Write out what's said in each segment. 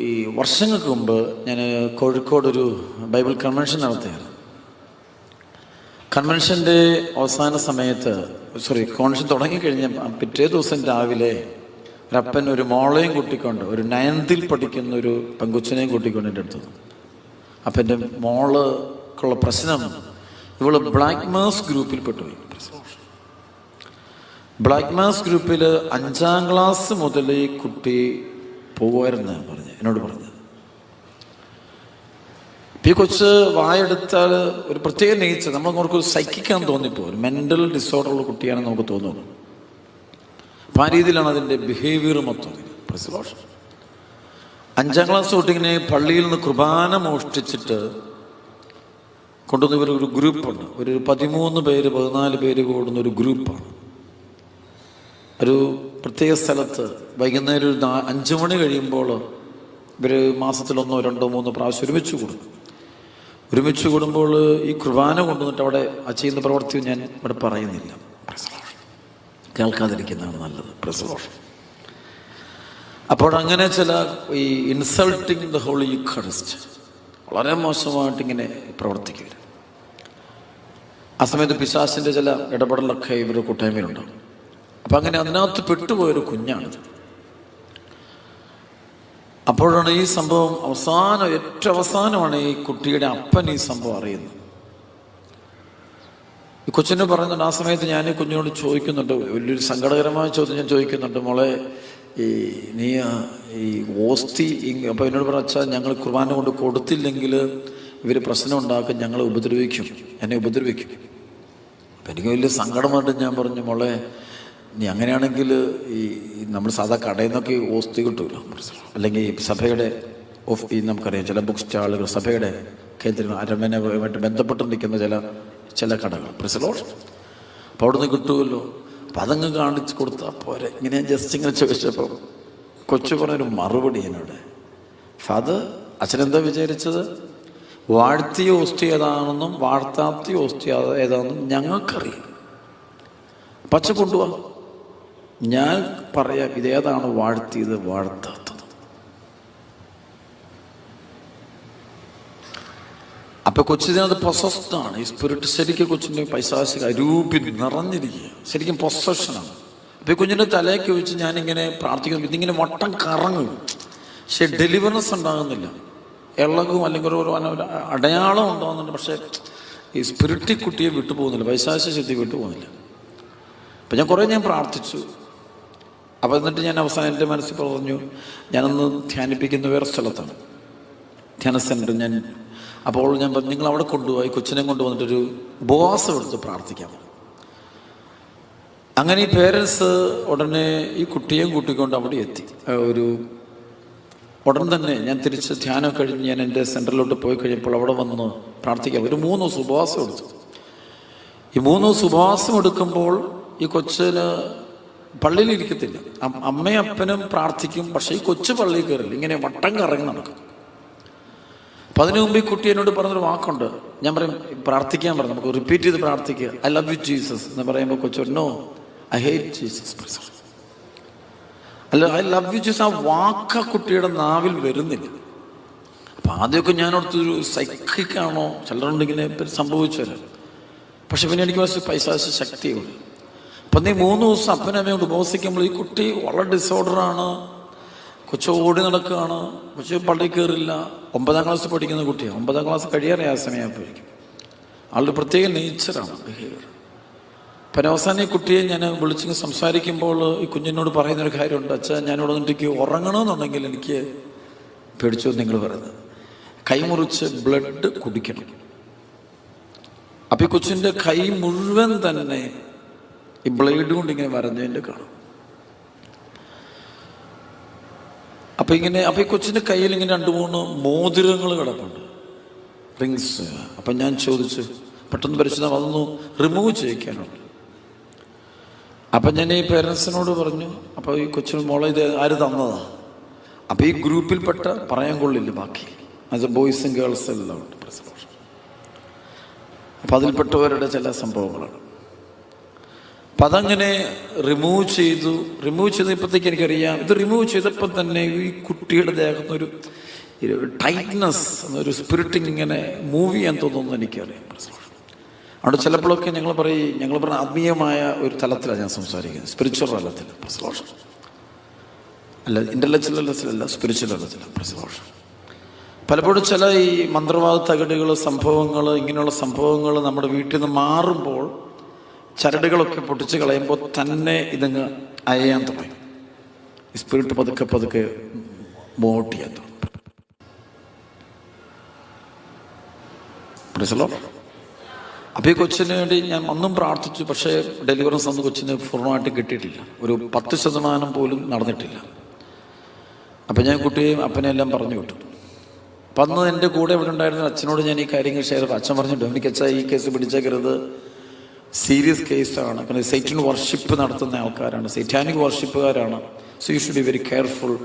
ഈ വർഷങ്ങൾക്ക് മുമ്പ് ഞാൻ കോഴിക്കോട് ഒരു ബൈബിൾ കൺവെൻഷൻ നടത്തിയായിരുന്നു. കൺവെൻഷന്റെ അവസാന സമയത്ത് സോറി കോൺവെൻഷൻ തുടങ്ങിക്കഴിഞ്ഞ പിറ്റേ ദിവസം രാവിലെ ഒരപ്പൻ ഒരു മോളെയും കൂട്ടിക്കൊണ്ട് ഒരു നയൻത്തിൽ പഠിക്കുന്ന ഒരു പെങ്കുച്ചനെയും കൂട്ടിക്കൊണ്ട് എന്റെ അടുത്തു. അപ്പം എന്റെ മോള്ക്കുള്ള പ്രശ്നം ഇവൾ ബ്ലാക്ക് മേഴ്സ് ഗ്രൂപ്പിൽ പെട്ടുപോയി. ബ്ലാക്ക് മാസ് ഗ്രൂപ്പിൽ അഞ്ചാം ക്ലാസ് മുതൽ ഈ കുട്ടി പോകുമായിരുന്നു പറഞ്ഞു എന്നോട് പറഞ്ഞത്. ഈ കൊച്ച് വായെടുത്താൽ ഒരു പ്രത്യേക നേച്ചർ നമുക്ക് സൈക്കിക്കാൻ തോന്നിപ്പോ. ഒരു മെന്റൽ ഡിസോർഡർ ഉള്ള കുട്ടിയാണെന്ന് നമുക്ക് തോന്നുന്നു. അപ്പൊ ആ രീതിയിലാണ് അതിന്റെ ബിഹേവിയർ മൊത്തം. അഞ്ചാം ക്ലാസ് തൊട്ടിങ്ങനെ പള്ളിയിൽ നിന്ന് കുർബാന മോഷ്ടിച്ചിട്ട് കൊണ്ടുവന്ന ഇവർ ഒരു ഗ്രൂപ്പുണ്ട് ഒരു പതിമൂന്ന് പേര് പതിനാല് പേര് കൂടുന്ന ഒരു ഗ്രൂപ്പാണ്. ഒരു പ്രത്യേക സ്ഥലത്ത് വൈകുന്നേരം ഒരു അഞ്ച് മണി കഴിയുമ്പോൾ ഇവർ മാസത്തിലൊന്നോ രണ്ടോ മൂന്നോ പ്രാവശ്യം ഒരുമിച്ച് കൂടും. ഒരുമിച്ച് കൂടുമ്പോൾ ഈ കുർബാന കൊണ്ടുവന്നിട്ട് അവിടെ ആ ചെയ്യുന്ന പ്രവൃത്തി ഞാൻ ഇവിടെ പറയുന്നില്ല. കേൾക്കാതിരിക്കുന്നതാണ് നല്ലത്. പ്രസവോഷം അപ്പോൾ അങ്ങനെ ചില ഈ ഇൻസൾട്ടിങ് ദ ഹോളി യുക്കറിസ്റ്റ് വളരെ മോശമായിട്ട് ഇങ്ങനെ പ്രവർത്തിക്കുക ആ സമയത്ത് പിശാസിന്റെ ചില ഇടപെടലൊക്കെ ഇവരുടെ കൂട്ടായ്മയിലുണ്ടാവും. അപ്പം അങ്ങനെ അതിനകത്ത് പെട്ടുപോയൊരു കുഞ്ഞാണിത്. അപ്പോഴാണ് ഈ സംഭവം അവസാനം ഏറ്റവും അവസാനമാണ് ഈ കുട്ടിയുടെ അപ്പൻ ഈ സംഭവം അറിയുന്നത്. ഈ കൊച്ചിന് പറയുന്നുണ്ട് ആ സമയത്ത് ഞാൻ ഈ കുഞ്ഞിനോട് ചോദിക്കുന്നുണ്ട് വലിയൊരു സങ്കടകരമായ ചോദ്യം ഞാൻ ചോദിക്കുന്നുണ്ട്. മോളെ ഈ നീ ഈ ഓസ്തി അപ്പോൾ അപ്പൊ എന്നോട് പറഞ്ഞ ഞങ്ങൾ കുർബാന കൊണ്ട് കൊടുത്തില്ലെങ്കിൽ ഇവർ പ്രശ്നം ഉണ്ടാക്കും ഞങ്ങളെ ഉപദ്രവിക്കും എന്നെ ഉപദ്രവിക്കും. അപ്പം എനിക്ക് വലിയ സങ്കടമായിട്ട് ഞാൻ പറഞ്ഞു മോളെ നീ അങ്ങനെയാണെങ്കിൽ ഈ നമ്മൾ സാധാ കടയിൽ നിന്നൊക്കെ ഓസ്തി കിട്ടുമല്ലോ അല്ലെങ്കിൽ സഭയുടെ ഓഫ് ഈ നമുക്കറിയാം ചില ബുക്ക് സ്റ്റാളുകൾ സഭയുടെ കേന്ദ്ര അരമനയുമായിട്ട് ബന്ധപ്പെട്ട് നിൽക്കുന്ന ചില ചില കടകൾ. പ്രസലോ അപ്പോൾ അവിടെ നിന്ന് കിട്ടുമല്ലോ. അപ്പം അതങ്ങ് കാണിച്ച് കൊടുത്താൽ പോരെ. ഇങ്ങനെ ജസ്റ്റ് ഇങ്ങനെ ചോദിച്ചപ്പോൾ കൊച്ചു പറഞ്ഞൊരു മറുപടി എന്നോട്. ഫാദർ അച്ഛനെന്താ വിചാരിച്ചത്? വാഴ്ത്തിയ ഓസ്തി ഏതാണെന്നും വാഴ്ത്താത്തിയ ഓസ്തി ഏതാണെന്നും ഞങ്ങൾക്കറിയാം. പച്ച കൊണ്ടുപോവാ ഞാൻ പറയാം ഇതേതാണ് വാഴ്ത്തിയത് വാഴ്ത്താത്തത്. അപ്പൊ കൊച്ചിനത് പൊസസ്ഡാണ് ഈ സ്പിരിറ്റ് ശരിക്കും കൊച്ചിന്റെ പൈസാശിക അരൂപി നിറഞ്ഞിരിക്കുക ശരിക്കും പൊസഷനാണ് അപ്പൊ ഈ കുഞ്ഞിന്റെ തലയൊക്കെ വെച്ച് ഞാനിങ്ങനെ പ്രാർത്ഥിക്കുന്നു. ഇതിങ്ങനെ വട്ടം കറങ്ങും. പക്ഷെ ഡെലിവറൻസ് ഉണ്ടാകുന്നില്ല. ഇളകും അല്ലെങ്കിൽ ഒരു അടയാളം ഉണ്ടാകുന്നുണ്ട്. പക്ഷെ ഈ സ്പിരിറ്റി കുട്ടിയെ വിട്ടുപോകുന്നില്ല. പൈസാശ ശക്തി വിട്ടുപോകുന്നില്ല. അപ്പം ഞാൻ കുറേ ഞാൻ പ്രാർത്ഥിച്ചു. അപ്പം എന്നിട്ട് ഞാൻ അവസാനം എന്റെ മനസ്സിൽ പറഞ്ഞു ഞാനൊന്ന് ധ്യാനിപ്പിക്കുന്ന വേറെ സ്ഥലത്താണ്. ധ്യാന സെന്റർ ഞാൻ. അപ്പോൾ ഞാൻ പറഞ്ഞു നിങ്ങൾ അവിടെ കൊണ്ടുപോയി കൊച്ചിനെ കൊണ്ടുവന്നിട്ടൊരു ഉപവാസം എടുത്ത് പ്രാർത്ഥിക്കാം. അങ്ങനെ ഈ പേരൻസ് ഉടനെ ഈ കുട്ടിയെയും കൂട്ടിക്കൊണ്ട് അവിടെ എത്തി. ഒരു ഉടൻ തന്നെ ഞാൻ തിരിച്ച് ധ്യാനം കഴിഞ്ഞ് ഞാൻ എന്റെ സെന്ററിലോട്ട് പോയി കഴിഞ്ഞപ്പോൾ അവിടെ വന്ന് പ്രാർത്ഥിക്കാം. ഒരു മൂന്ന് ദിവസം ഉപവാസം എടുത്തു. ഈ മൂന്ന് ദിവസം ഉപവാസം എടുക്കുമ്പോൾ ഈ കൊച്ചിന് പള്ളിയിൽ ഇരിക്കത്തില്ല അമ്മയും അപ്പനും പ്രാർത്ഥിക്കും പക്ഷെ ഈ കൊച്ചു പള്ളിയിൽ കയറില്ല. ഇങ്ങനെ വട്ടം കറങ്ങി നടക്കും. അപ്പൊ അതിനു മുമ്പ് ഈ കുട്ടി എന്നോട് പറഞ്ഞൊരു വാക്കുണ്ട്. ഞാൻ പറയും പ്രാർത്ഥിക്കാൻ പറഞ്ഞു. നമുക്ക് റിപ്പീറ്റ് ചെയ്ത് പ്രാർത്ഥിക്കുക. ഐ ലവ് യു ജീസസ് എന്ന് പറയുമ്പോൾ കൊച്ചു നോ ഐ ഹേറ്റ് ജീസസ് അല്ല ഐ ലവ് യു ജീസസ് ആ വാക്ക് ആ കുട്ടിയുടെ നാവിൽ വരുന്നില്ല. അപ്പൊ ആദ്യമൊക്കെ ഞാൻ ഓർത്തൊരു സൈക്കിക്കാണോ ചിലരുണ്ടെങ്കിൽ സംഭവിച്ചല്ലോ പക്ഷെ പിന്നെ എനിക്ക് പൈസാശ ശക്തിയുണ്ട്. അപ്പൊ നീ മൂന്ന് ദിവസം അപ്പനമ്മയോട് ഉപവസിക്കുമ്പോൾ ഈ കുട്ടി വളരെ ഡിസോർഡറാണ് കൊച്ചു ഓടി നടക്കുകയാണ്. കൊച്ചു പള്ളി കയറില്ല. ഒമ്പതാം ക്ലാസ് പഠിക്കുന്ന കുട്ടിയാണ് ഒമ്പതാം ക്ലാസ് കഴിയാറേ ആ സമയമാകുമ്പോഴേക്കും ആളുടെ പ്രത്യേക നേച്ചറാണ് ബിഹേവിയർ പിന്നെ അവസാനം ഈ കുട്ടിയെ ഞാൻ വിളിച്ച് സംസാരിക്കുമ്പോൾ ഈ കുഞ്ഞിനോട് പറയുന്ന ഒരു കാര്യമുണ്ട്. അച്ഛാ ഞാനിവിടെ നിന്നിട്ട് ഉറങ്ങണമെന്നുണ്ടെങ്കിൽ എനിക്ക് പേടിച്ചു നിങ്ങൾ പറയുന്നത്. കൈമുറിച്ച് ബ്ലഡ് കുടിക്കണം. അപ്പൊ ഈ കൊച്ചിന്റെ കൈ മുഴുവൻ തന്നെ ഈ ബ്ലേഡ് കൊണ്ട് ഇങ്ങനെ വരഞ്ഞതിന്റെ കാണും. അപ്പൊ ഇങ്ങനെ അപ്പൊ ഈ കൊച്ചിന്റെ കയ്യിൽ ഇങ്ങനെ രണ്ടു മൂന്ന് മോതിരങ്ങൾ കിടപ്പുണ്ട്. റിങ്സ് അപ്പൊ ഞാൻ ചോദിച്ചു പെട്ടെന്ന് പരിശോധന അതൊന്ന് റിമൂവ് ചെയ്യിക്കാനുണ്ട്. അപ്പൊ ഞാൻ ഈ പേരൻസിനോട് പറഞ്ഞു അപ്പൊ ഈ കൊച്ചിന് മോളെ ഇത് ആര് തന്നതാ? അപ്പൊ ഈ ഗ്രൂപ്പിൽപ്പെട്ട പറയാൻ കൊള്ളില്ല ബാക്കി. ആസ് അത് ബോയ്സും ഗേൾസും എല്ലാം ഉണ്ട് അപ്പൊ അതിൽപ്പെട്ടവരുടെ ചില സംഭവങ്ങളാണ്. അപ്പം അതങ്ങനെ റിമൂവ് ചെയ്തു. റിമൂവ് ചെയ്തപ്പോഴത്തേക്ക് എനിക്കറിയാം. ഇത് റിമൂവ് ചെയ്തപ്പോൾ തന്നെ ഈ കുട്ടിയുടെ ദേഹത്ത് ഒരു ടൈറ്റ്നസ് എന്നൊരു സ്പിരിറ്റിങ് ഇങ്ങനെ മൂവ് ചെയ്യാൻ തോന്നുന്നു എനിക്കറിയാം. അവിടെ ചിലപ്പോഴൊക്കെ ഞങ്ങൾ പറയും ഞങ്ങൾ പറഞ്ഞ ആത്മീയമായ ഒരു തലത്തിലാണ് ഞാൻ സംസാരിക്കുന്നത്. സ്പിരിച്വൽ തലത്തിൽ പ്രസലോഷം അല്ല ഇന്റലക്ച്വൽ തലത്തിലല്ല സ്പിരിച്വൽ തലത്തിൽ പ്രസലോഷം പലപ്പോഴും ചില ഈ മന്ത്രവാദ തകടുകൾ സംഭവങ്ങൾ ഇങ്ങനെയുള്ള സംഭവങ്ങൾ നമ്മുടെ വീട്ടിൽ നിന്ന് മാറുമ്പോൾ ചരടുകളൊക്കെ പൊട്ടിച്ച് കളയുമ്പോൾ തന്നെ ഇതങ്ങ് അയയാൻ തുടങ്ങി. സ്പിരിറ്റ് പതുക്കെ പതുക്കെ മോട്ട് ചെയ്യാൻ തുടങ്ങി പ്രസലോ അപ്പോൾ ഈ കൊച്ചിന് വേണ്ടി ഞാൻ ഒന്നും പ്രാർത്ഥിച്ചു പക്ഷേ ഡെലിവറൻസ് അന്ന് കൊച്ചിന് പൂർണമായിട്ട് കിട്ടിയിട്ടില്ല. ഒരു പത്ത് ശതമാനം പോലും നടന്നിട്ടില്ല. അപ്പം ഞാൻ കുട്ടിയെയും അപ്പനെ എല്ലാം പറഞ്ഞു വിട്ടു. അപ്പം അന്ന് എന്റെ കൂടെ ഇവിടെ ഉണ്ടായിരുന്ന അച്ഛനോട് ഞാൻ ഈ കാര്യങ്ങൾ ഷെയർ അച്ഛൻ പറഞ്ഞു എനിക്ക് അച്ഛാ ഈ കേസ് പിടിച്ചേക്കരുത്. സീരിയസ് കേസാണ്. പിന്നെ സൈറ്റൻ വർഷിപ്പ് നടത്തുന്ന ആൾക്കാരാണ്. Satanic വർഷിപ്പുകാരാണ് so you should be very careful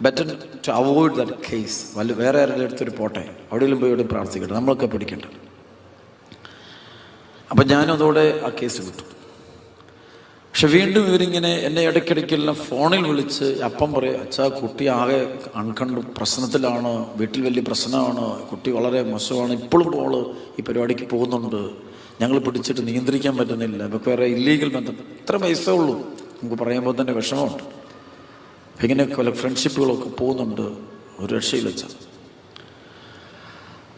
better to avoid that case വല്ല വേറെ ആരുടെ അടുത്തൊരു പോട്ടെ. അവിടെയെങ്കിലും പോയി അവിടെ പ്രാർത്ഥിക്കട്ടെ. നമ്മളൊക്കെ പിടിക്കണ്ട അപ്പം ഞാനും അതോടെ ആ കേസ് വിട്ടു. പക്ഷെ വീണ്ടും ഇവരിങ്ങനെ എന്നെ ഇടയ്ക്കിടയ്ക്കെല്ലാം ഫോണിൽ വിളിച്ച് അപ്പം പറയും അച്ഛാ കുട്ടി ആകെ അൺകണ്ട് പ്രശ്നത്തിലാണ്. വീട്ടിൽ വലിയ പ്രശ്നമാണ്. കുട്ടി വളരെ മോശമാണ്. ഇപ്പോഴും പോൾ ഈ പരിപാടിക്ക് പോകുന്നുണ്ട്. ഞങ്ങൾ പിടിച്ചിട്ട് നിയന്ത്രിക്കാൻ പറ്റുന്നില്ല. നമുക്ക് വേറെ ഇല്ലീഗൽ ബന്ധം. ഇത്ര പൈസ ഉള്ളൂ. നമുക്ക് പറയുമ്പോൾ തന്നെ വിഷമമുണ്ട്. ഇങ്ങനെ പല ഫ്രണ്ട്ഷിപ്പുകളൊക്കെ പോകുന്നുണ്ട്. ഒരു രക്ഷയിൽ വെച്ച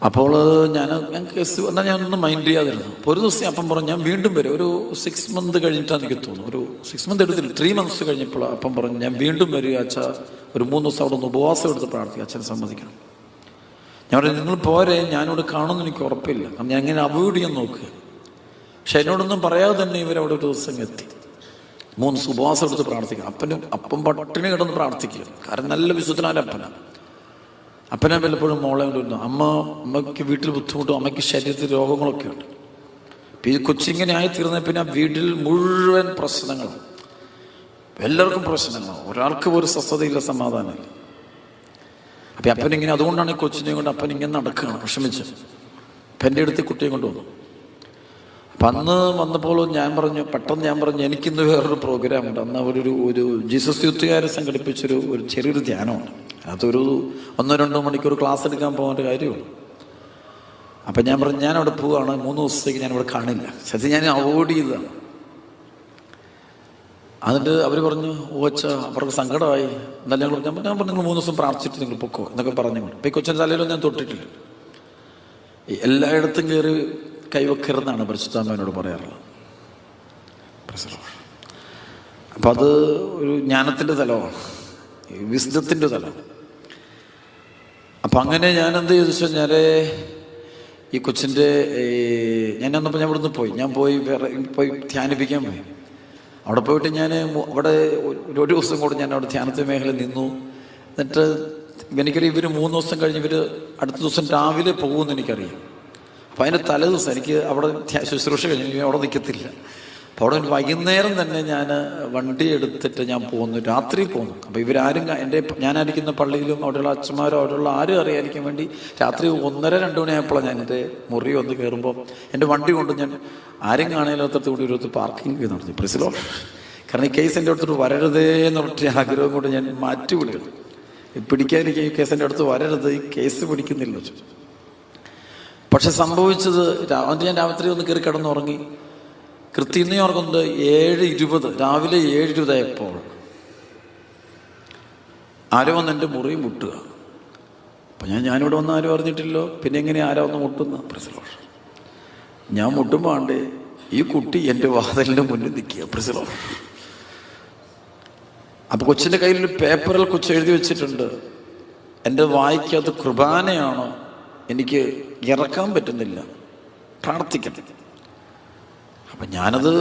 അപ്പോൾ ഞാൻ ഞാൻ കേസ് എന്നാൽ ഞാനൊന്നും മൈൻഡ് ചെയ്യാതിരുന്നു. അപ്പോൾ ഒരു ദിവസം അപ്പം പറഞ്ഞു ഞാൻ വീണ്ടും വരും. ഒരു സിക്സ് മന്ത് കഴിഞ്ഞിട്ടാണ് എനിക്ക് തോന്നുന്നു. ഒരു സിക്സ് മന്ത് എടുത്തില്ല. ത്രീ മന്ത്സ് കഴിഞ്ഞപ്പോൾ അപ്പം പറഞ്ഞു ഞാൻ വീണ്ടും വരിക അച്ഛ. ഒരു മൂന്ന് ദിവസം അവിടെ ഒന്ന് ഉപവാസം എടുത്ത് പ്രാർത്ഥിക്കുക അച്ഛനെ സമ്മതിക്കണം ഞാൻ പറഞ്ഞു നിങ്ങൾ പോരെ. ഞാനിവിടെ കാണുമെന്ന് എനിക്ക് ഉറപ്പില്ല. കാരണം ഞാൻ എങ്ങനെ അവോയ്ഡ് ചെയ്യാൻ നോക്കുക. പക്ഷെ എന്നോടൊന്നും പറയാതെ തന്നെ ഇവരവിടെ ഒരു ദിവസം എത്തി. മൂന്ന് സുഭാസം എടുത്ത് പ്രാർത്ഥിക്കുക അപ്പനും അപ്പം പട്ടിണി കിടന്ന് പ്രാർത്ഥിക്കുക കാരണം നല്ല വിശുദ്ധനായ അപ്പനാണ് അപ്പനെ വല്ലപ്പോഴും മോളെ കൊണ്ടുവരുന്നു അമ്മ അമ്മയ്ക്ക് വീട്ടിൽ ബുദ്ധിമുട്ടും അമ്മയ്ക്ക് ശരീരത്തിൽ രോഗങ്ങളൊക്കെ ഉണ്ട്. ഈ കൊച്ചിങ്ങനെ ആയി തീർന്ന പിന്നെ വീട്ടിൽ മുഴുവൻ പ്രശ്നങ്ങളാണ് എല്ലാവർക്കും പ്രശ്നങ്ങളാണ് ഒരാൾക്ക് ഒരു സ്വസ്ഥതയില്ല സമാധാനമില്ല. അപ്പം അപ്പനിങ്ങനെ അതുകൊണ്ടാണ് ഈ കൊച്ചിനെ കൊണ്ട് അപ്പൻ ഇങ്ങനെ നടക്കുകയാണ്. വിഷമിച്ച്. അപ്പം എന്റെ അടുത്ത് കുട്ടിയെ കൊണ്ടുവന്നു. അപ്പം അന്ന് വന്നപ്പോൾ ഞാൻ പറഞ്ഞു പെട്ടെന്ന് ഞാൻ പറഞ്ഞു എനിക്കിന്ന് വേറൊരു പ്രോഗ്രാം ഉണ്ട്. അന്ന് അവരൊരു ഒരു ജീസസ് യൂത്തുകാരെ സംഘടിപ്പിച്ചൊരു ഒരു ചെറിയൊരു ധ്യാനമാണ് അതൊരു ഒന്നോ രണ്ടോ മണിക്കൂർ ക്ലാസ് എടുക്കാൻ പോകേണ്ട കാര്യമാണ് അപ്പം ഞാൻ പറഞ്ഞു ഞാൻ അവിടെ പോവുകയാണ് മൂന്ന് ദിവസത്തേക്ക് ഞാൻ ഇവിടെ കാണില്ല. സത്യം ഞാൻ അവോയ്ഡ് ചെയ്തതാണ്. എന്നിട്ട് അവർ പറഞ്ഞു ഓച്ച അവർക്ക് സങ്കടമായി. എന്നാലും ഞങ്ങൾ ഞാൻ പറഞ്ഞു നിങ്ങൾ മൂന്ന് ദിവസം പ്രാർത്ഥിച്ചിട്ട് നിങ്ങൾ പൊക്കോ എന്നൊക്കെ പറഞ്ഞു ഇപ്പം ഈ കൊച്ചിന്റെ തലയിലൊന്നും ഞാൻ തൊട്ടിട്ടില്ല. എല്ലായിടത്തും കയറി കൈവക്കരുതെന്നാണ് പരിശുദ്ധാമ്മനോട് പറയാറുള്ളത്. അപ്പം അത് ഒരു ജ്ഞാനത്തിന്റെ തലമാണ്. വിശുദ്ധത്തിന്റെ തലം അപ്പം അങ്ങനെ ഞാനെന്ത് ചെയ്തു വെച്ചാൽ ഞാൻ ഈ കൊച്ചിന്റെ ഞാൻ അന്നപ്പോൾ ഞാൻ ഇവിടുന്ന് പോയി. ഞാൻ പോയി വേറെ പോയി ധ്യാനിപ്പിക്കാൻ പോയി. അവിടെ പോയിട്ട് ഞാൻ അവിടെ ഒരു ഒരു ദിവസം കൂടെ ഞാൻ അവിടെ ധ്യാനത്തെ മേഖല നിന്നു. എന്നിട്ട് എനിക്കറിയാം ഇവർ മൂന്ന് ദിവസം കഴിഞ്ഞ് ഇവർ അടുത്ത ദിവസം രാവിലെ പോകുമെന്ന് എനിക്കറിയാം. അപ്പം അതിന്റെ തലേ ദിവസം എനിക്ക് അവിടെ ശുശ്രൂഷ കഴിഞ്ഞു അവിടെ നിൽക്കത്തില്ല അപ്പോൾ അവിടെ വൈകുന്നേരം തന്നെ ഞാൻ വണ്ടി എടുത്തിട്ട് ഞാൻ പോകുന്നു രാത്രി പോകുന്നു അപ്പോൾ ഇവരാരും എന്റെ ഞാനായിരിക്കുന്ന പള്ളിയിലും അവിടെയുള്ള അച്ഛന്മാരും അവിടെയുള്ള ആരും അറിയാതിരിക്കാൻ വേണ്ടി രാത്രി ഒന്നര രണ്ട് മണിയായപ്പോഴാണ് ഞാൻ എന്റെ മുറി വന്ന് കയറുമ്പോൾ എന്റെ വണ്ടി കൊണ്ട് ഞാൻ ആരും കാണാനില്ലാത്തടത്ത് കൂടി ഒരു പാർക്കിംഗ് നടത്തി. പ്രിസിലോ കാരണം ഈ കേസ് എന്റെ അടുത്തോട്ട് വരരുതേ എന്ന് പറഞ്ഞിട്ട് ആഗ്രഹം കൊണ്ട് ഞാൻ മാറ്റി വിടുകയാണ്. പിടിക്കാതിരിക്കുക ഈ കേസ് എന്റെ അടുത്ത് വരരുത് ഈ കേസ് പിടിക്കുന്നില്ല. പക്ഷെ സംഭവിച്ചത് രാവിലെ ഞാൻ രാത്രി ഒന്ന് കയറി കിടന്നുറങ്ങി. കൃത്യം ഓർക്കുന്നത് ഏഴ് ഇരുപത് രാവിലെ ഏഴ് ഇരുപതായപ്പോൾ. ആരോ വന്ന് എന്റെ മുറി മുട്ടുക. അപ്പം ഞാൻ ഞാനിവിടെ വന്ന് ആരും അറിഞ്ഞിട്ടില്ലോ പിന്നെ എങ്ങനെ ആരോ ഒന്ന് മുട്ടുന്ന? പ്രസലോഷ്. ഞാൻ മുട്ടുമ്പോൾ ആണ്ടേ ഈ കുട്ടി എന്റെ വാതിലിന്റെ മുന്നിൽ നിൽക്കുക പ്രസലോഷ്. അപ്പോൾ കൊച്ചിന്റെ കയ്യിൽ പേപ്പറിൽ കൊച്ചു എഴുതി വെച്ചിട്ടുണ്ട്. എന്റെ വായിക്കകത്ത് കൃപാനയാണ് എനിക്ക് ഇറക്കാൻ പറ്റുന്നില്ല. പ്രാർത്ഥിക്കണം. അപ്പം ഞാനത്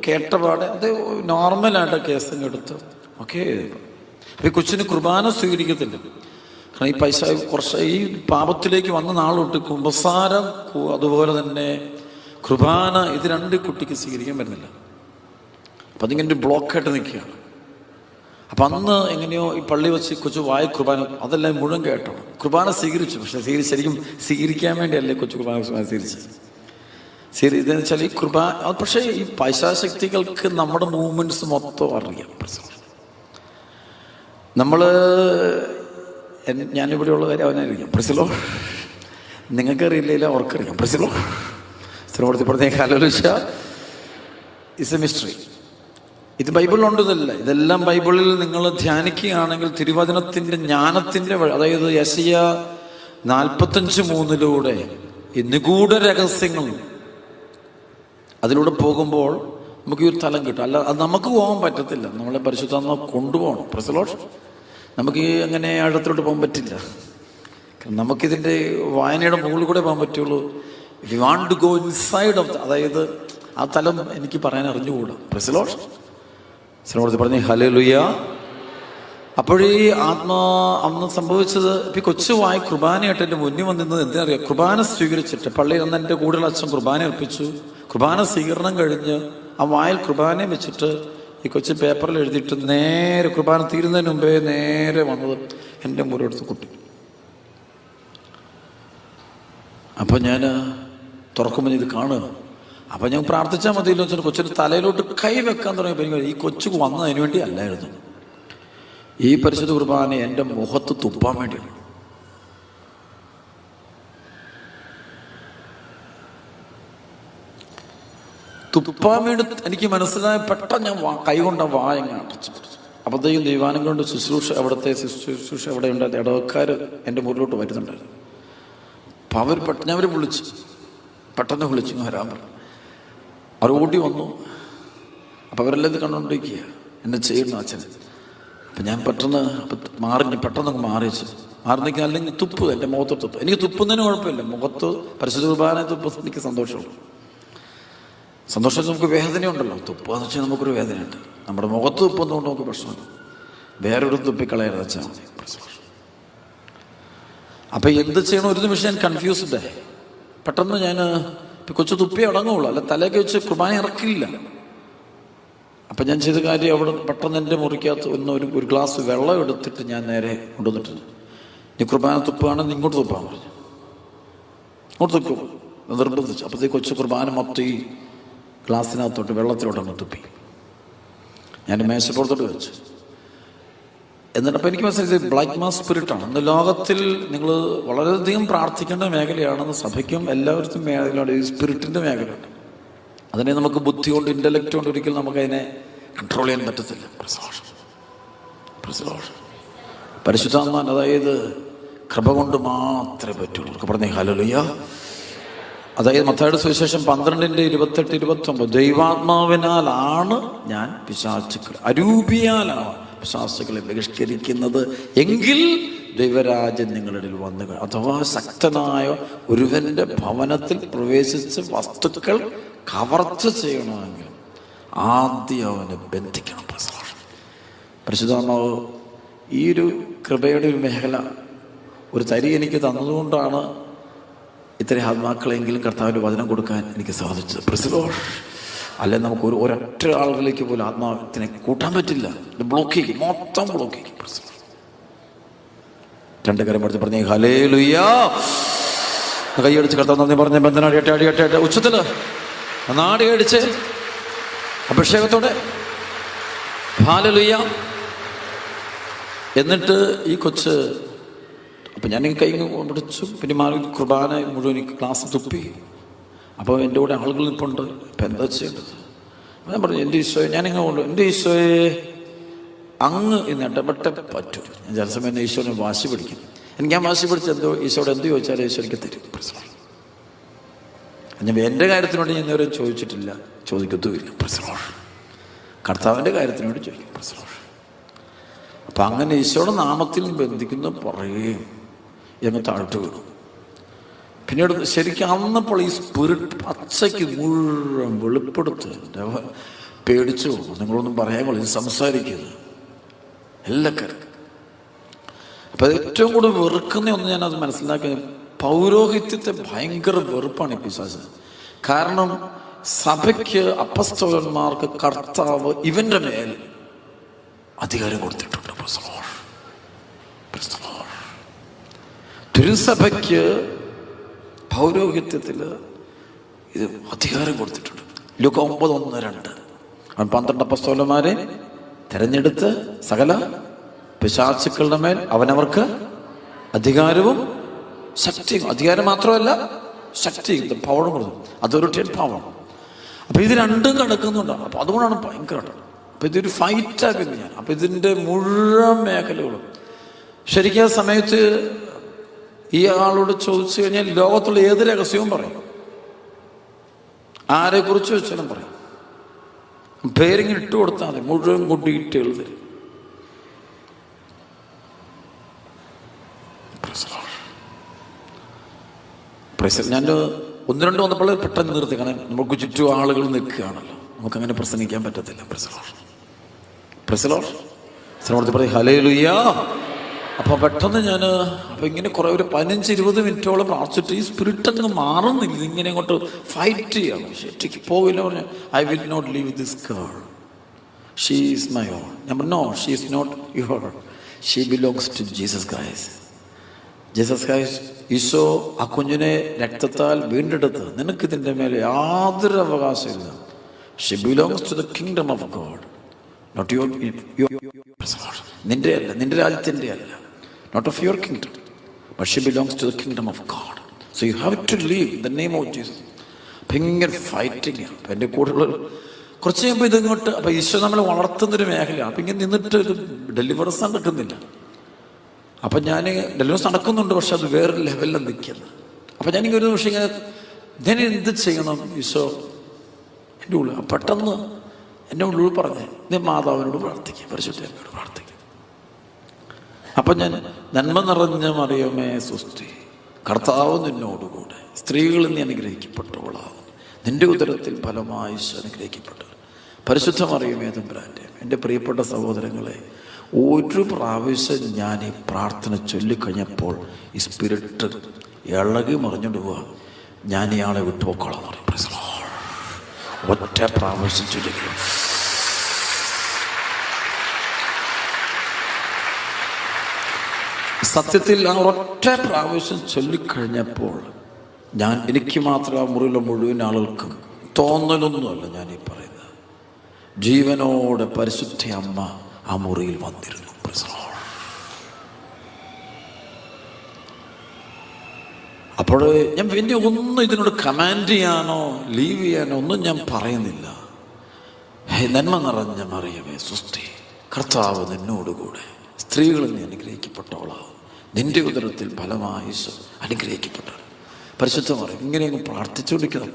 കേട്ടപാടെ അത് നോർമലായിട്ട് കേസ് എടുത്ത്. ഓക്കെ. അപ്പം ഈ കൊച്ചിന് കുർബാന സ്വീകരിക്കത്തില്ല. കാരണം ഈ പൈസ കുറച്ച് ഈ പാപത്തിലേക്ക് വന്ന നാളൊട്ട് കുമ്പസാരം അതുപോലെ തന്നെ കുർബാന ഇത് രണ്ട് കുട്ടിക്ക് സ്വീകരിക്കാൻ പറ്റുന്നില്ല. അപ്പം അതിങ്ങനെ ബ്ലോക്കായിട്ട് നിൽക്കുകയാണ്. അപ്പം അന്ന് എങ്ങനെയോ ഈ പള്ളി വെച്ച് കൊച്ചു വായ കുർബാന അതെല്ലാം മുഴുവൻ കേട്ടോ. കുർബാന സ്വീകരിച്ചു. പക്ഷെ സ്വീകരിച്ച് ശരിക്കും സ്വീകരിക്കാൻ വേണ്ടിയല്ലേ കൊച്ചു കുർബാന സ്വീകരിച്ചത്? ശരി ഇതെന്ന് വെച്ചാൽ ഈ കുർബാന പക്ഷേ ഈ പൈശാശക്തികൾക്ക് നമ്മുടെ മൂവ്മെന്റ്സ് മൊത്തം അറിയാം. നമ്മൾ ഞാനിവിടെയുള്ള കാര്യം അവനറിയാം. പ്രസിലോ? നിങ്ങൾക്കറിയില്ല അവർക്കറിയാം. പ്രസിലോ? സ്ഥിരപ്പെടുത്തി പ്രത്യേക ആലോചിച്ച ഇസ് എ മിസ്റ്ററി ഇത് ബൈബിളിലുണ്ടതല്ല ഇതെല്ലാം. ബൈബിളിൽ നിങ്ങൾ ധ്യാനിക്കുകയാണെങ്കിൽ തിരുവചനത്തിന്റെ ജ്ഞാനത്തിന്റെ അതായത് യശയ നാൽപ്പത്തഞ്ച് മൂന്നിലൂടെ നിഗൂഢ രഹസ്യങ്ങൾ അതിലൂടെ പോകുമ്പോൾ നമുക്ക് ഈ ഒരു തലം കിട്ടും. അല്ല അത് നമുക്ക് പോകാൻ പറ്റത്തില്ല. നമ്മളെ പരിശുദ്ധ കൊണ്ടുപോകണം. പ്രസലോഷ് നമുക്ക് അങ്ങനെ ആഴത്തിലോട്ട് പോകാൻ പറ്റില്ല. നമുക്കിതിന്റെ വായനയുടെ മുകളിൽ കൂടെ പോകാൻ പറ്റുള്ളൂ. If you want to go inside of അതായത് ആ തലം എനിക്ക് പറയാൻ അറിഞ്ഞുകൂടാ. പ്രസലോഷ് സിനോടത്ത് പറഞ്ഞു ഹലേ ലുയ്യ അപ്പോഴീ ആത്മാ അന്ന് സംഭവിച്ചത് ഈ കൊച്ചു വായി കുർബാനയായിട്ട് എന്റെ മുന്നിൽ വന്നിരുന്നത് എന്തിനറിയാം കുർബാന സ്വീകരിച്ചിട്ട് പള്ളിയിൽ അന്ന് എന്റെ കൂടുതൽ അച്ഛൻ കുർബാന അർപ്പിച്ചു കുർബാന സ്വീകരണം കഴിഞ്ഞ് ആ വായിൽ കുർബാന വെച്ചിട്ട് ഈ കൊച്ചു പേപ്പറിൽ എഴുതിയിട്ട് നേരെ കുർബാന തീരുന്നതിന് മുമ്പേ നേരെ വന്നത് എന്റെ മുറിയെടുത്ത് കുട്ടി. അപ്പൊ ഞാൻ തുറക്കുമ്പോൾ ഇത് കാണുക. അപ്പൊ ഞാൻ പ്രാർത്ഥിച്ചാൽ മതിയല്ലോ വെച്ചാൽ കൊച്ചിന് തലയിലോട്ട് കൈ വെക്കാൻ തുടങ്ങിയപ്പോൾ എനിക്ക് ഈ കൊച്ചു വന്നതിന് വേണ്ടി അല്ലായിരുന്നു. ഈ പരിശുദ്ധ കുർബാന എന്റെ മുഖത്ത് തുപ്പാൻ വേണ്ടിയാണ് തുപ്പാൻ വേണ്ടി എനിക്ക് മനസ്സിലായ പെട്ടെന്ന് ഞാൻ വാ- കൈ കൊണ്ട വായങ്ങ അടച്ചു. അപ്പോഴത്തേക്കും ദൈവാനം കൊണ്ട് ശുശ്രൂഷ അവിടുത്തെ ശുശ്രൂഷ അവിടെ ഉണ്ട് ഇടവക്കാർ എന്റെ മുറിലോട്ട് വരുന്നുണ്ടായിരുന്നു. അപ്പം അവർ പെട്ടെന്ന് അവർ വിളിച്ചു. പെട്ടെന്ന് വിളിച്ചു വരാൻ പറഞ്ഞു. അവർ ഓടി വന്നു. അപ്പം അവരെല്ലാം ഇത് കണ്ടുകൊണ്ടിരിക്കുക എന്നെ ചെയ്യുന്നു അച്ഛൻ. അപ്പം ഞാൻ പെട്ടെന്ന് മാറി പെട്ടെന്ന് മാറി വെച്ചു. മാറി നിൽക്കുക അല്ലെങ്കിൽ തുപ്പ് എന്റെ മുഖത്ത് തുപ്പ്. എനിക്ക് തുപ്പുന്നതിന് കുഴപ്പമില്ല. മുഖത്ത് പരിശുദ്ധ കുർബാന തുപ്പ് എനിക്ക് സന്തോഷമുള്ളൂ. സന്തോഷം നമുക്ക് വേദനയുണ്ടല്ലോ. തുപ്പാന്ന് വെച്ചാൽ നമുക്കൊരു വേദനയുണ്ട്. നമ്മുടെ മുഖത്ത് തുപ്പുന്നതുകൊണ്ട് നമുക്ക് പ്രശ്നമില്ല വേറൊരു തുപ്പിക്കളയരുത് മതി അപ്പൊ എന്ത് ചെയ്യണം? ഒരു നിമിഷം ഞാൻ കൺഫ്യൂസ്ഡ് പെട്ടെന്ന് ഞാൻ കൊച്ചു തുപ്പി അടങ്ങുള്ളൂ. അല്ല തലയൊക്കെ വെച്ച് കുർബാന ഇറക്കില്ല. അപ്പം ഞാൻ ചെയ്ത കാര്യം അവിടെ പെട്ടെന്ന് എന്റെ മുറിക്കകത്ത് ഒന്ന് ഒരു ഒരു ഗ്ലാസ് വെള്ളം എടുത്തിട്ട് ഞാൻ നേരെ കൊണ്ടുവന്നിട്ടുണ്ട്. നീ കുർബാന തുപ്പുകയാണെങ്കിൽ ഇങ്ങോട്ട് തുപ്പാൻ പറഞ്ഞു. ഇങ്ങോട്ട് തുപ്പും. നിർബന്ധിച്ചു. അപ്പോഴത്തേക്ക് കൊച്ചു കുർബാന മൊത്തം ഈ ഗ്ലാസ്സിനകത്തോട്ട് വെള്ളത്തിലോട്ടങ്ങ് തുപ്പി. ഞാൻ മേശപ്പുറത്തോട്ട് വെച്ചു. എന്നിട്ടപ്പോൾ എനിക്ക് മനസ്സിലായി ബ്ലാക്ക് മാസ് സ്പിരിറ്റാണ് ഇന്ന് ലോകത്തിൽ നിങ്ങൾ വളരെയധികം പ്രാർത്ഥിക്കേണ്ട മേഖലയാണെന്ന് സഭയ്ക്കും എല്ലാവർക്കും മേഖലയുണ്ട്. ഈ സ്പിരിറ്റിന്റെ മേഖലയുണ്ട് അതിനെ നമുക്ക് ബുദ്ധി കൊണ്ട് ഇന്റലക്റ്റ് കൊണ്ട് ഒരിക്കലും നമുക്ക് അതിനെ കൺട്രോൾ ചെയ്യാൻ പറ്റത്തില്ല. പരിശുദ്ധാത്മാൻ അതായത് കൃപ കൊണ്ട് മാത്രമേ പറ്റുള്ളൂ പറഞ്ഞേ ഹലോയ്യ അതായത് മത്തായുടെ സുവിശേഷം പന്ത്രണ്ടിന്റെ ഇരുപത്തെട്ട് ഇരുപത്തൊമ്പത് ദൈവാത്മാവിനാലാണ് ഞാൻ പിശാചുക്കൾ അരൂപിയാലാണ് പിശാചുക്കളെ ബഹിഷ്കരിക്കുന്നത് എങ്കിൽ ദൈവരാജ്യം നിങ്ങളുടെ ഇടയിൽ വന്നു അഥവാ ശക്തനായ ഒരുവന്റെ ഭവനത്തിൽ പ്രവേശിച്ച് വസ്തുക്കൾ കവർച്ച ചെയ്യണമെങ്കിൽ ആദ്യം അവനെ ബന്ധിക്കണം പരിശുദ്ധമാവ് ഈ ഒരു കൃപയുടെ ഒരു മേഖല ഒരു തരി എനിക്ക് തന്നതുകൊണ്ടാണ് ഇത്രയും ആത്മാക്കളെങ്കിലും കർത്താവിന്റെ വചനം കൊടുക്കാൻ എനിക്ക് സാധിച്ചത്. പ്രസിലോഷ് അല്ലെ നമുക്ക് ഒരു ഒരൊറ്റ ആളുകളിലേക്ക് പോലും ആത്മാവിനെ കൂട്ടാൻ പറ്റില്ല. ബ്ലോക്ക് ചെയ്യും. മൊത്തം ബ്ലോക്ക് ചെയ്യും. രണ്ട് കരം പഠിച്ച് പറഞ്ഞേ ഹലേ ലുയ്യാ കൈയടിച്ച് കർത്താവ് നന്ദി പറഞ്ഞ ബന്ധനാടി അടിയട്ടെ അടി ഉച്ചത്തിൽ നാടി അടിച്ച് അഭിഷേകത്തോടെ. ഹാലലുയ്യ എന്നിട്ട് ഈ കൊച്ച് അപ്പം ഞാൻ കൈ പിടിച്ചു. പിന്നെ മാറി കുർബാന മുഴുവൻ ക്ലാസ് തുപ്പി. അപ്പോൾ എന്റെ കൂടെ ആളുകൾ നിൽപ്പുണ്ട്. ഇപ്പം എന്താ ചെയ്യേണ്ടത്? അപ്പം ഞാൻ പറഞ്ഞു എന്റെ ഈശോയെ ഞാനിങ്ങനെ കൊണ്ടു എന്റെ ഈശോയെ അങ്ങ് ഇന്ന് ഇടപെട്ടേ പറ്റൂ. ഞാൻ ചില സമയം എന്റെ ഈശോനെ വാശി പിടിക്കും. എനിക്ക് ഞാൻ വാശി പിടിച്ച് എന്തോ ഈശോയോട് എന്ത് ചോദിച്ചാലും ഈശോയ്ക്ക് തരും. പ്രശ്നമാണ് ഞാൻ എന്റെ കാര്യത്തിനോട് ഞാൻ ഇതുവരെ ചോദിച്ചിട്ടില്ല. ചോദിക്കത്തുമില്ല. പ്രശ്നമാണ് കർത്താവിന്റെ കാര്യത്തിനോട് ചോദിക്കും. പ്രശ്നമാണ് അപ്പം അങ്ങനെ ഈശോയുടെ നാമത്തിൽ ബന്ധിക്കുന്ന പറയുകയും ഞങ്ങൾ താഴ്ത്തു വീണു പിന്നീട് ശരിക്കും അന്നപ്പോൾ ഈ സ്പിരിറ്റ് പച്ചയ്ക്ക് മുഴുവൻ വെളിപ്പെടുത്ത് പേടിച്ചു. നിങ്ങളൊന്നും പറയാൻ കൊള്ളില്ല സംസാരിക്കരുത്. എല്ലാ കാര്യം. അപ്പൊ അത് ഏറ്റവും കൂടുതൽ വെറുക്കുന്ന ഒന്ന് ഞാൻ അത് മനസ്സിലാക്കി. പൗരോഹിത്യത്തെ ഭയങ്കര വെറുപ്പാണ് ഈ പിശാച്. കാരണം സഭയ്ക്ക് അപ്പസ്തോലന്മാർക്ക് കർത്താവ് ഇവന്റെ മേൽ അധികാരം കൊടുത്തിട്ടുണ്ട്. തിരുസഭയ്ക്ക് പൗരോഹിത്യത്തിൽ ഇത് അധികാരം കൊടുത്തിട്ടുണ്ട്. ലുക്ക ഒമ്പത് ഒന്ന് രണ്ട്. അവൻ പന്ത്രണ്ട് അപ്പസ്തോലന്മാരെ തെരഞ്ഞെടുത്ത് സകല പിശാചുക്കളുടെ മേൽ അവനവർക്ക് അധികാരവും ശക്തിയും അധികാരം മാത്രമല്ല ശക്തിയും പവറും കൊടുത്തു. അതോറിറ്റി ആൻഡ് പവർ അപ്പൊ ഇത് രണ്ടും കിടക്കുന്നുണ്ട് അപ്പൊ അതുകൊണ്ടാണ് ഭയങ്കരമായിട്ട് അപ്പൊ ഇതൊരു ഫൈറ്റ് ആക്കുന്നു ഞാൻ. അപ്പൊ ഇതിന്റെ മുഴുവൻ മേഖലകളും. ശരിക്കും ആ സമയത്ത് ഈ ആളോട് ചോദിച്ചു കഴിഞ്ഞാൽ ലോകത്തുള്ള ഏത് രഹസ്യവും പറയും. ആരെ കുറിച്ച് വെച്ചാലും പറയും. പേരിങ്ങനെ ഇട്ട് കൊടുത്താൽ മതി. മുഴുവൻ കൊണ്ട് ഡീറ്റെയിൽ തരും ഒന്ന് രണ്ട് വന്നപ്പോൾ പെട്ടെന്ന് നിർത്തി. കാരണം നമുക്ക് ചുറ്റും ആളുകൾ നിൽക്കുകയാണല്ലോ. നമുക്കങ്ങനെ പ്രസംഗിക്കാൻ പറ്റത്തില്ല. പ്രസലോർ പ്രസലോർ ശ്രമത്തിൽ പറയും ഹലേ ലുയ്യാ അപ്പൊ പെട്ടെന്ന് ഞാൻ അപ്പൊ ഇങ്ങനെ കുറെ ഒരു പതിനഞ്ച് ഇരുപത് മിനിറ്റോളം പ്രാർത്ഥിച്ചിട്ട് ഈ സ്പിരിറ്റ് അങ്ങ് മാറുന്നില്ല ഇങ്ങനെ അങ്ങോട്ട് ഫൈറ്റ് ചെയ്യണം ശരിക്ക് പോവില്ല പറഞ്ഞു I will not leave this girl she is my own ഞാൻ പറഞ്ഞു no she is not your she belongs to Jesus Christ Jesus Christ Isho ആ കുഞ്ഞിനെ രക്തത്താൽ വീണ്ടെടുത്ത് നിനക്ക് ഇതിന്റെ മേലെ യാതൊരു അവകാശമില്ല she belongs to the kingdom of God not your നിന്റെ അല്ല നിന്റെ രാജ്യത്തിന്റെ അല്ല not of your kingdom but she belongs to the kingdom of God so you have to leave the name of Jesus ഭയങ്കര ഫൈറ്റിങ് അപ്പം എന്റെ കൂടെയുള്ള കുറച്ച് കഴിയുമ്പോൾ ഇതിങ്ങോട്ട് അപ്പം ഈശോ നമ്മളെ വളർത്തുന്നൊരു മേഖലയാണ് അപ്പം ഇങ്ങനെ നിന്നിട്ട് ഒരു ഡെലിവറൻസ് കിട്ടുന്നില്ല അപ്പം ഞാൻ ഡെലിവറൻസ് നടക്കുന്നുണ്ട് പക്ഷെ അത് വേറെ ലെവലിൽ നിൽക്കുന്നത് അപ്പം ഞാനിങ്ങനെ ഒരു നിമിഷം ഇങ്ങനെ ഞാൻ എന്ത് ചെയ്യണം ഈശോ? എന്റെ ഉള്ളിൽ പെട്ടെന്ന് എന്റെ ഉള്ളിൽ പറഞ്ഞേ നീ മാതാവിനോട് പ്രാർത്ഥിക്കുക പരിശുദ്ധമ്മയോട് പ്രാർത്ഥിക്കുക അപ്പം ഞാൻ നന്മ നിറഞ്ഞ മറിയമേ സൃഷ്ടി കർത്താവ് നിന്നോടുകൂടെ സ്ത്രീകൾ നീ അനുഗ്രഹിക്കപ്പെട്ടവളാകുന്നു. നിന്റെ ഉദരത്തിൽ ഫലമായി അനുഗ്രഹിക്കപ്പെട്ടു. പരിശുദ്ധ മറിയമേ എന്റെ പ്രിയപ്പെട്ട സഹോദരങ്ങളെ ഒരു പ്രാവശ്യം ഞാൻ ഈ പ്രാർത്ഥന ചൊല്ലിക്കഴിഞ്ഞപ്പോൾ ഈ സ്പിരിറ്റ് ഇളകി മറിഞ്ഞിട്ട് പോവാ. ഞാൻ ഇയാളെ വിട്ടുപോക്കോളാം എന്ന്. ഒറ്റ പ്രാവശ്യം ചൊല്ലിക്കുക സത്യത്തിൽ ആ ഒറ്റ പ്രാവശ്യം ചൊല്ലിക്കഴിഞ്ഞപ്പോൾ ഞാൻ എനിക്ക് മാത്രം ആ മുറിയിലെ മുഴുവൻ ആളുകൾക്കും തോന്നലൊന്നുമല്ല ഞാൻ ഈ പറയുന്നത്. ജീവനോടെ പരിശുദ്ധ അമ്മ ആ മുറിയിൽ വന്നിരുന്നു. അപ്പോൾ ഞാൻ പിന്നെ ഒന്നും ഇതിനോട് കമാൻഡ് ചെയ്യാനോ ലീവ് ചെയ്യാനോ ഒന്നും ഞാൻ പറയുന്നില്ല. ഹേ നന്മ നിറഞ്ഞ മറിയമേ സുസ്തി കർത്താവ് നിന്നോടുകൂടെ സ്ത്രീകളിൽ നീ അനുഗ്രഹിക്കപ്പെട്ടവളാവും. നിന്റെ ഉദരത്തിൽ ഫലമായി ഈശോ അനുഗ്രഹിക്കപ്പെട്ടു. പരിശുദ്ധം പറയും ഇങ്ങനെ അങ്ങ് പ്രാർത്ഥിച്ചുകൊണ്ടിരിക്കണം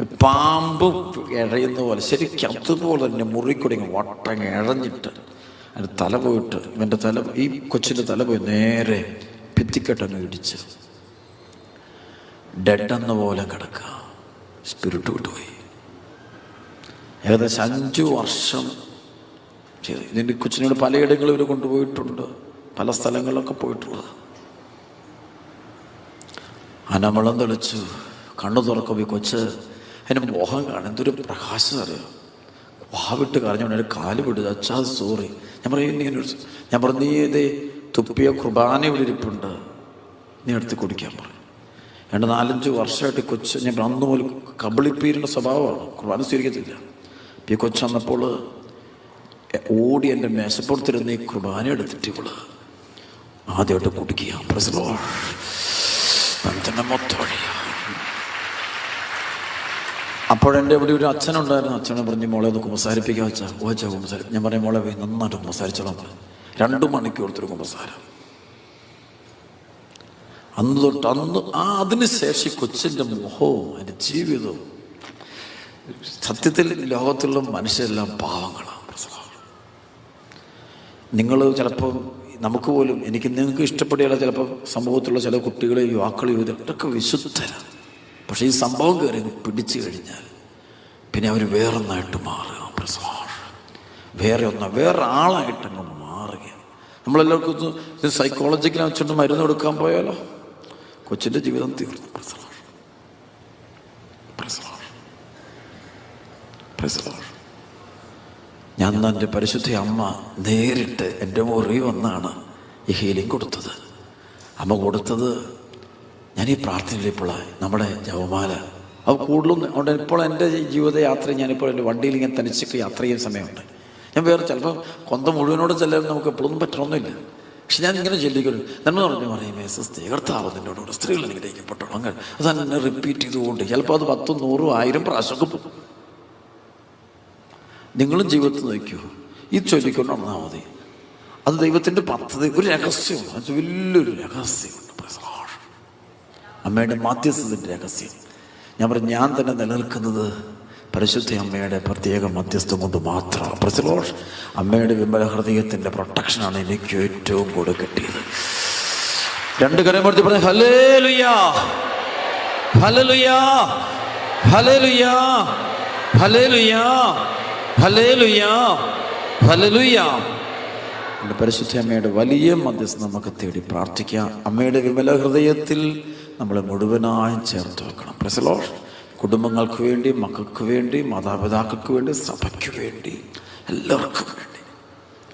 ഒരു പാമ്പ് ഇഴയുന്ന പോലെ ശരിക്കും അതുപോലെ തന്നെ മുറിക്കൂടി ഇങ്ങ് വട്ടങ്ങ് ഇഴഞ്ഞിട്ട് അതിന്റെ തല പോയിട്ട് ഇവന്റെ തല ഈ കൊച്ചിന്റെ തല പോയി നേരെ ഭിത്തിക്കെട്ടങ്ങ് ഇടിച്ച് ഡെഡെന്ന പോലെ കിടക്കുക. സ്പിരിറ്റ് വിട്ടുപോയി ഏകദേശം അഞ്ചു വർഷം ചെയ്തു. ഇതിന്റെ കൊച്ചിനോട് പലയിടങ്ങളും ഇവർ കൊണ്ടുപോയിട്ടുണ്ട്. പല സ്ഥലങ്ങളിലൊക്കെ പോയിട്ടുള്ളത്. അനമളം തെളിച്ചു കണ്ണു തുറക്കും ഈ കൊച്ച് അതിന് മോഹം കാണും. എന്തൊരു പ്രകാശം അറിയാം? വാവിട്ട് കരഞ്ഞോണ്ട് എന്റെ കാൽ വിടുക. അച്ഛാ സോറി. ഞാൻ പറയും നീ എന്നോട് ഞാൻ പറഞ്ഞു നീ ഇതേ തുപ്പിയ കുർബാന ഇവിടെ ഇരിപ്പുണ്ട്. നീ എടുത്ത് കുടിക്കാൻ പറയും രണ്ട് നാലഞ്ച് വർഷമായിട്ട് കൊച്ച് ഞാൻ അന്ന് മുതൽ കബളിപ്പീരിന്റെ സ്വഭാവമാണ്. കുർബാന സ്വീകരിക്കത്തില്ല. ഈ കൊച്ചു വന്നപ്പോൾ ഓടി എന്റെ മേശപ്പുറത്തിരുന്ന് ഈ കുർബാന എടുത്തിട്ട് ആദ്യമായിട്ട് കുടിക്കുക അപ്പോഴെന്റെ ഇവിടെ ഒരു അച്ഛനുണ്ടായിരുന്നു. അച്ഛനെ പറഞ്ഞ് മോളെ ഒന്ന് കുമ്പസാരിപ്പിക്കാൻ വെച്ചാൽ ഓച്ചാ കുമ്പസാരി ഞാൻ പറയും മോളെ നന്നായിട്ട് കുമ്പസാരിച്ചോളാം പറഞ്ഞു രണ്ടു മണിക്കൂർ കൊടുത്തൊരു കുമ്പസാരം അന്ന് തൊട്ട് അന്ന് ആ അതിന് ശേഷം കൊച്ചിന്റെ മുഖവും എന്റെ ജീവിതവും സത്യത്തിൽ ലോകത്തുള്ള മനുഷ്യരെല്ലാം പാവങ്ങളാണ് നിങ്ങൾ ചിലപ്പോൾ നമുക്ക് പോലും എനിക്ക് നിങ്ങൾക്ക് ഇഷ്ടപ്പെടുകയുള്ള ചിലപ്പോൾ സമൂഹത്തിലുള്ള ചില കുട്ടികളെ യുവാക്കൾ യുവതി ഇതൊക്കെ വിശുദ്ധരാണ്. പക്ഷേ ഈ സംഭവം കയറി പിടിച്ചു കഴിഞ്ഞാൽ പിന്നെ അവർ വേറൊന്നായിട്ട് മാറുക വേറെ ഒന്ന വേറെ ആളായിട്ട് അങ്ങ് മാറുക നമ്മളെല്ലാവർക്കും സൈക്കോളജിക്കൽ വെച്ചുകൊണ്ട് മരുന്ന് കൊടുക്കാൻ പോയാലോ? കൊച്ചിന്റെ ജീവിതം തീർന്നു. Praise the Lord. ഞാൻ എന്റെ പരിശുദ്ധ അമ്മ നേരിട്ട് എന്റെ മുറി വന്നാണ് ഈ ഹീലിംഗ് കൊടുത്തത്. അമ്മ കൊടുത്തത് ഞാൻ ഈ പ്രാർത്ഥനയിൽ ഇപ്പോൾ നമ്മുടെ ജവമാല അത് കൂടുതലും അവിടെ ഇപ്പോൾ എന്റെ ജീവിതയാത്ര ഞാനിപ്പോൾ എന്റെ വണ്ടിയിൽ ഇങ്ങനെ തനിച്ചൊക്കെ യാത്ര ചെയ്യുന്ന സമയമുണ്ട്. ഞാൻ വേറെ ചിലപ്പോൾ കൊന്ത മുഴുവനോട് ചെല്ലാൻ നമുക്ക് എപ്പോഴൊന്നും പറ്റണമെന്നില്ല പക്ഷെ ഞാൻ ഇങ്ങനെ ചെല്ലിക്കൊരു നന്മ പറഞ്ഞു പറയും മേസസ് കർത്താവ് നിന്നോടുകൂടെ സ്ത്രീകൾ അനുഗ്രഹിക്കപ്പെട്ടോ അങ്ങനെ അത് തന്നെ റിപ്പീറ്റ് ചെയ്തുകൊണ്ട് ചിലപ്പോൾ അത് പത്തും നൂറും ആയിരം പ്രാവശ്യമൊക്കെ പോകും. നിങ്ങളും ജീവിതത്തിൽ നോക്കൂ ഈ ചൊല്ലിക്കൊണ്ട് നടന്നാൽ മതി അത് ദൈവത്തിന്റെ പദ്ധതി ഒരു രഹസ്യമാണ്. അത് വലിയൊരു രഹസ്യമുണ്ട് അമ്മയുടെ മാധ്യസ്ഥത്തിന്റെ രഹസ്യം. ഞാൻ പറഞ്ഞു ഞാൻ തന്നെ നിലനിൽക്കുന്നത് പരിശുദ്ധ അമ്മയുടെ പ്രത്യേക മധ്യസ്ഥം കൊണ്ട് മാത്രമാണ്. പ്രസിലോഷ് അമ്മയുടെ വിമല ഹൃദയത്തിന്റെ പ്രൊട്ടക്ഷനാണ് എനിക്ക് ഏറ്റവും കൂടുതൽ കിട്ടിയത്. രണ്ട് കരം കൊടുത്ത് പറഞ്ഞു ഹലേ ലുയാ ഹലലുയാ ഹലലുയാ ഹലലുയാ പരിശുദ്ധ അമ്മയുടെ വലിയ മധ്യസ്ഥ നമുക്ക് തേടി പ്രാർത്ഥിക്കാം. അമ്മയുടെ വിമല ഹൃദയത്തിൽ നമ്മളെ മുഴുവനായും ചേർത്ത് വെക്കണം. പ്രസലോ കുടുംബങ്ങൾക്ക് വേണ്ടി മക്കൾക്ക് വേണ്ടി മാതാപിതാക്കൾക്ക് വേണ്ടി സഭയ്ക്ക് വേണ്ടി എല്ലാവർക്കും വേണ്ടി.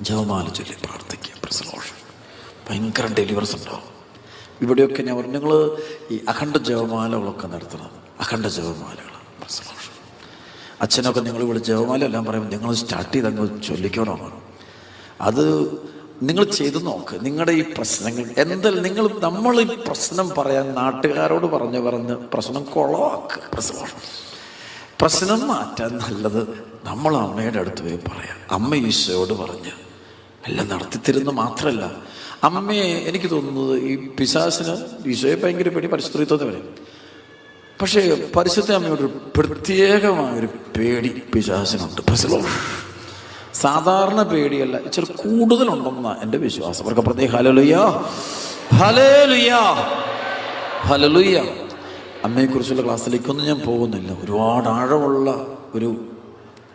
ജവമാല ചൊല്ലി പ്രാർത്ഥിക്കുക പ്രസലോഷ് ഭയങ്കര ഡെലിവേഴ്സ് ഉണ്ടോ ഇവിടെയൊക്കെ ഞാൻ പറഞ്ഞു നിങ്ങൾ ഈ അഖണ്ഡ ജവമാലകളൊക്കെ നടത്തണം. അഖണ്ഡ ജവമാലകൾ പ്രസലോഷ് അച്ഛനൊക്കെ നിങ്ങൾ വിളിച്ച് ജപമാല എല്ലാം പറയുമ്പോൾ നിങ്ങൾ സ്റ്റാർട്ട് ചെയ്ത് അങ്ങ് ചൊല്ലിക്കണോ അത് നിങ്ങൾ ചെയ്ത് നോക്ക്. നിങ്ങളുടെ ഈ പ്രശ്നങ്ങൾ എന്തായാലും നിങ്ങൾ നമ്മൾ ഈ പ്രശ്നം പറയാൻ നാട്ടുകാരോട് പറഞ്ഞു പറഞ്ഞ് പ്രശ്നം കുളമാക്കുക പ്രശ്നം. പ്രശ്നം മാറ്റാൻ നല്ലത് നമ്മൾ അമ്മയുടെ അടുത്ത് പോയി പറയാം. അമ്മ ഈശോയോട് പറഞ്ഞ്. എല്ലാം നടത്തിത്തരുന്ന മാത്രമല്ല അമ്മയെ എനിക്ക് തോന്നുന്നത് ഈ പിശാസിന് ഈശോയെ ഭയങ്കര പേടി പരിശുദ്ധത്തോന്ന് വരും പക്ഷേ പരിശുദ്ധ അമ്മയോട് ഒരു പ്രത്യേകമായൊരു പേടി പിശാസിനുണ്ട് പ്രസലോ സാധാരണ പേടിയല്ല ഇച്ചിരി കൂടുതലുണ്ടെന്ന എന്റെ വിശ്വാസം. അവർക്ക് പ്രത്യേക ഹലലുയാ ഹലലുയാ ഹലലുയ അമ്മയെക്കുറിച്ചുള്ള ക്ലാസ്സിലേക്കൊന്നും ഞാൻ പോകുന്നില്ല. ഒരുപാട് ആഴമുള്ള ഒരു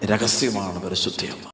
രഹസ്യമാണ് പരിശുദ്ധ അമ്മ.